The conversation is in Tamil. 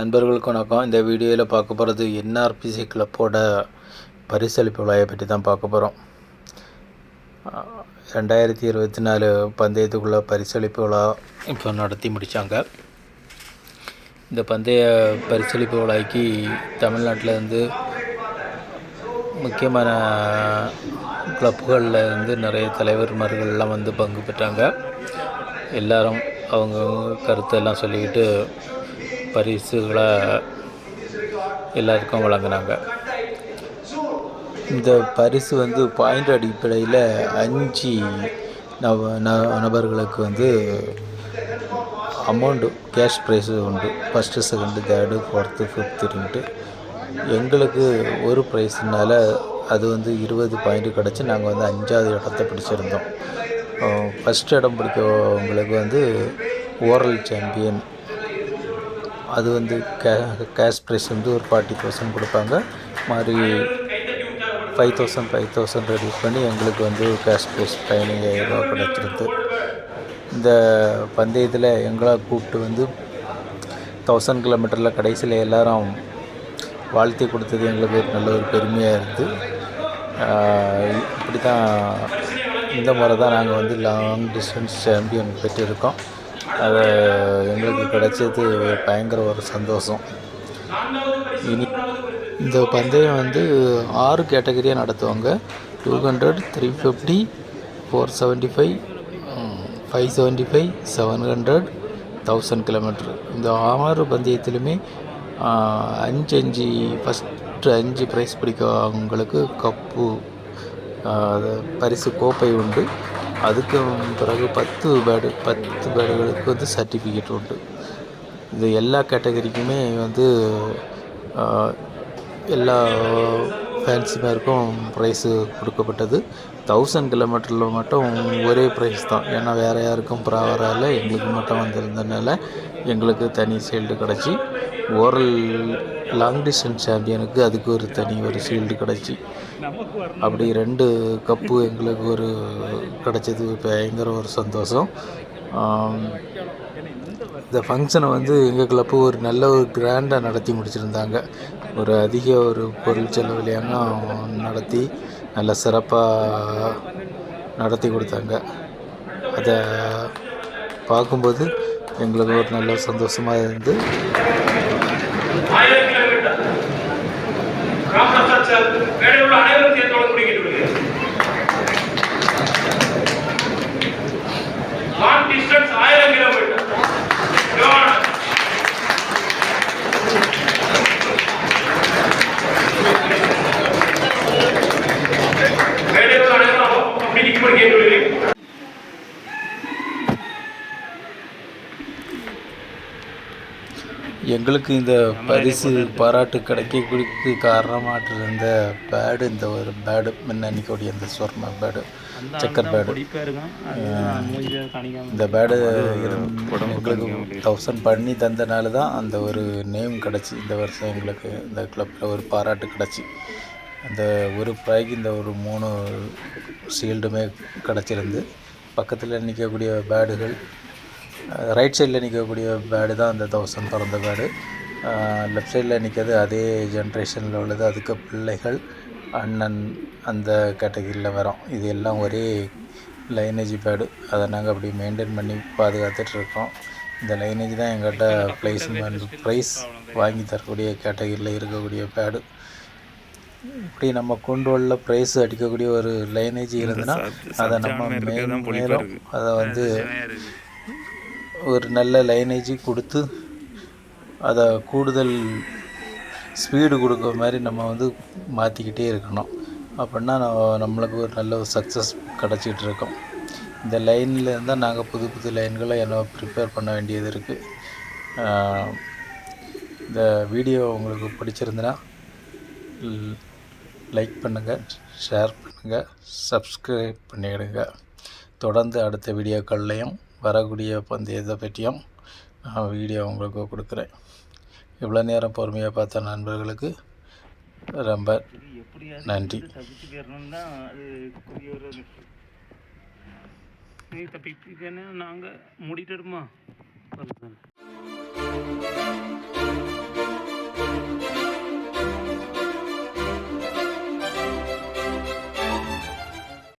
நண்பர்களுக்கு வணக்கம். இந்த வீடியோவில் பார்க்க போகிறது என்ஆர்பிசி கிளப்போட பரிசளிப்பு விழாவை பற்றி தான் பார்க்க போகிறோம் ரெண்டாயிரத்தி இருபத்தி நாலு பந்தயத்துக்குள்ள பரிசளிப்பு விழா இப்போ நடத்தி முடித்தாங்க இந்த பந்தய பரிசளிப்பு விழாய்க்கு தமிழ்நாட்டிலேருந்து முக்கியமான கிளப்புகளில் இருந்து நிறைய தலைவர்மார்கள்லாம் வந்து பங்கு பெற்றாங்க. எல்லாரும் அவங்க கருத்தெல்லாம் சொல்லிக்கிட்டு பரிசுகளை எல்லாருக்கும் வழங்கினாங்க. இந்த பரிசு வந்து பாயிண்ட் அடிப்படையில் அஞ்சு நப ந- நபர்களுக்கு வந்து அமௌண்ட்டு கேஷ் ப்ரைஸு உண்டு. ஃபஸ்ட்டு செகண்டு தேர்டு ஃபோர்த்து ஃபிஃப்த்துன்ட்டு எங்களுக்கு ஒரு ப்ரைஸ்னால அது வந்து இருபது பாயிண்ட் கிடச்சி நாங்கள் வந்து அஞ்சாவது இடத்த பிடிச்சிருந்தோம். ஃபஸ்ட் இடம் பிடிக்கவங்களுக்கு வந்து ஓரல் சாம்பியன் அது வந்து கே கேஷ் ப்ரைஸ் வந்து ஒரு ஃபார்ட்டி தௌசண்ட் கொடுப்பாங்க. மாதிரி five thousand five thousand reduce பண்ணி எங்களுக்கு வந்து கேஷ் ப்ரைஸ் பதினஞ்சாயிரரூபா கிடச்சிருந்து இந்த பந்தயத்தில் எங்களை கூப்பிட்டு வந்து தௌசண்ட் கிலோமீட்டரில் கடைசியில் எல்லாரும் வாழ்த்தி கொடுத்தது எங்களுக்கு ஒரு நல்ல ஒரு பெருமையாக இருக்குது இப்படி தான் இந்த முறை தான் நாங்கள் வந்து லாங் டிஸ்டன்ஸ் சாம்பியன் பெற்றிருக்கோம். அது எங்களுக்கு கிடைச்சது பயங்கர ஒரு சந்தோஷம். இனி இந்த பந்தயம் வந்து ஆறு கேட்டகரியாக நடத்துவாங்க. Two hundred three fifty four seventy five five seventy five seven hundred thousand kilometre இந்த ஆறு பந்தயத்திலுமே அஞ்சு அஞ்சு ஃபஸ்ட்டு அஞ்சு ப்ரைஸ் பிடிக்கவங்களுக்கு கப்பு அது பரிசு கோப்பை உண்டு. அதுக்கு பிறகு பத்து பேடு பத்து பேடுகளுக்கு வந்து சர்டிஃபிகேட் உண்டு. இது எல்லா கேட்டகரிக்குமே வந்து எல்லா ஃபேன்சி பேருக்கும் ப்ரைஸு கொடுக்கப்பட்டது. தௌசண்ட் கிலோமீட்டரில் மட்டும் ஒரே ப்ரைஸ் தான். ஏன்னா வேறு யாருக்கும் ப்ராவராக எங்களுக்கு மட்டும் வந்திருந்தனால எங்களுக்கு தனி ஷீல்டு கிடச்சி. ஓரல் லாங் டிஸ்டன்ஸ் சாம்பியனுக்கு அதுக்கு ஒரு தனி ஒரு ஷீல்டு கிடச்சி. அப்படி ரெண்டு கப்பு எங்களுக்கு ஒரு கிடச்சது. பயங்கர ஒரு சந்தோஷம். இந்த ஃபங்க்ஷனை வந்து எங்கள் கிளப்பு ஒரு நல்ல ஒரு கிராண்டாக நடத்தி முடிச்சிருந்தாங்க. ஒரு அதிக ஒரு பொருள் செலவுலையாங்க நடத்தி நல்ல சிறப்பாக நடத்தி கொடுத்தாங்க. அதை பார்க்கும்போது எங்களுக்கு ஒரு நல்ல சந்தோஷமாக இருந்து. மேடையில் உள்ள அனைவரும் சேர்ந்து தொடர்பு கேட்டுக்கொள்கிறேன் லாங் டிஸ்டன்ஸ் ஆயிரம் கிலோமீட்டர் யோவான். மேடையில் உள்ள அனைவரும் அப்படி நிற்கும்படி கேட்டுக்கொள்கிறேன் எங்களுக்கு இந்த பரிசு பாராட்டு கிடைக்கக்கூடிய காரணமாட்டு இருந்த பேடு இந்த ஒரு பேடு முன்ன அன்னைக்கோடைய இந்த சொர்ண பேடு சக்கர் பேடு. இந்த பேடு எங்களுக்கு தௌசண்ட் பண்ணி தந்தனால தான் அந்த ஒரு நேம் கிடச்சி இந்த வருஷம் எங்களுக்கு இந்த கிளப்பில் ஒரு பாராட்டு கிடச்சி. அந்த ஒரு ப்ராய்க்கு இந்த ஒரு மூணு ஷீல்டுமே கிடச்சிருந்து பக்கத்தில் நிற்கக்கூடிய பேடுகள் ரைட் சைடில் நிற்கக்கூடிய பேடு தான் அந்த தௌசண்ட் பிறந்த பேடு லெஃப்ட் சைடில் நிற்கிறது அதே ஜென்ரேஷனில் உள்ளது. அதுக்கு பிள்ளைகள் அண்ணன் அந்த கேட்டகரியில் வரோம் இது எல்லாம் ஒரே லைனேஜ் பேடு அதை நாங்கள் அப்படி மெயின்டைன் பண்ணி பாதுகாத்துட்டு இருக்கோம். இந்த லைனேஜ் தான் எங்கள்கிட்ட ப்ளைஸ் ப்ரைஸ் வாங்கி தரக்கூடிய கேட்டகரியில் இருக்கக்கூடிய பேடு இப்படி நம்ம கொண்டு ப்ரைஸ் அடிக்கக்கூடிய ஒரு லைனேஜ் இருந்ததுன்னா அதை நம்ம மேலும் அதை வந்து ஒரு நல்ல லைனேஜி கொடுத்து அதை கூடுதல் ஸ்பீடு கொடுக்குற மாதிரி நம்ம வந்து மாற்றிக்கிட்டே இருக்கணும். அப்படின்னா நம்ம- நம்மளுக்கு ஒரு நல்ல ஒரு சக்ஸஸ் கிடச்சிட்டு இருக்கோம். இந்த லைனில் இருந்தால் நாங்கள் புது புது லைன்களை என்ன ப்ரிப்பேர் பண்ண வேண்டியது இருக்குது இந்த வீடியோ உங்களுக்கு பிடிச்சிருந்துன்னா லைக் பண்ணுங்கள் ஷேர் பண்ணுங்கள் சப்ஸ்கிரைப் பண்ணிவிடுங்க தொடர்ந்து அடுத்த வீடியோக்கள்லையும் வரக்கூடிய பந்தயத்தை பற்றியும் நான் வீடியோ உங்களுக்கு கொடுக்குறேன். இவ்வளோ நேரம் பொறுமையாக பார்த்த நண்பர்களுக்கு ரொம்ப நன்றி. தப்பிச்சு அது நாங்கள் மூடிட்டு